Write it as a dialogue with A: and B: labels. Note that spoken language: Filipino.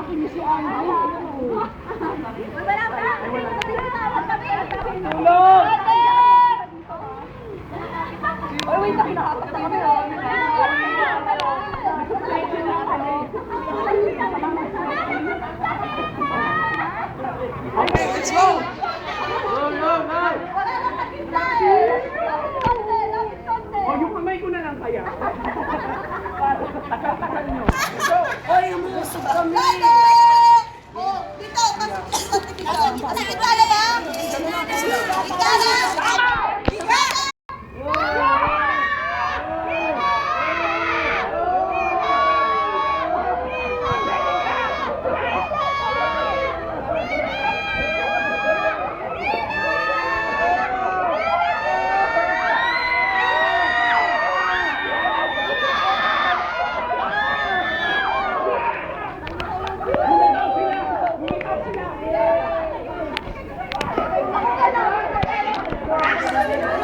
A: Tapo niyo si Andrew.
B: Wala pa.
A: Tulong! Ay, wait, nakinahatak na kami. Okay, let's go! Go, go, go! O, yung kamay ko na lang kaya. Kami. Oh, dito. Kasi dito.
B: Kasi dito. Gracias.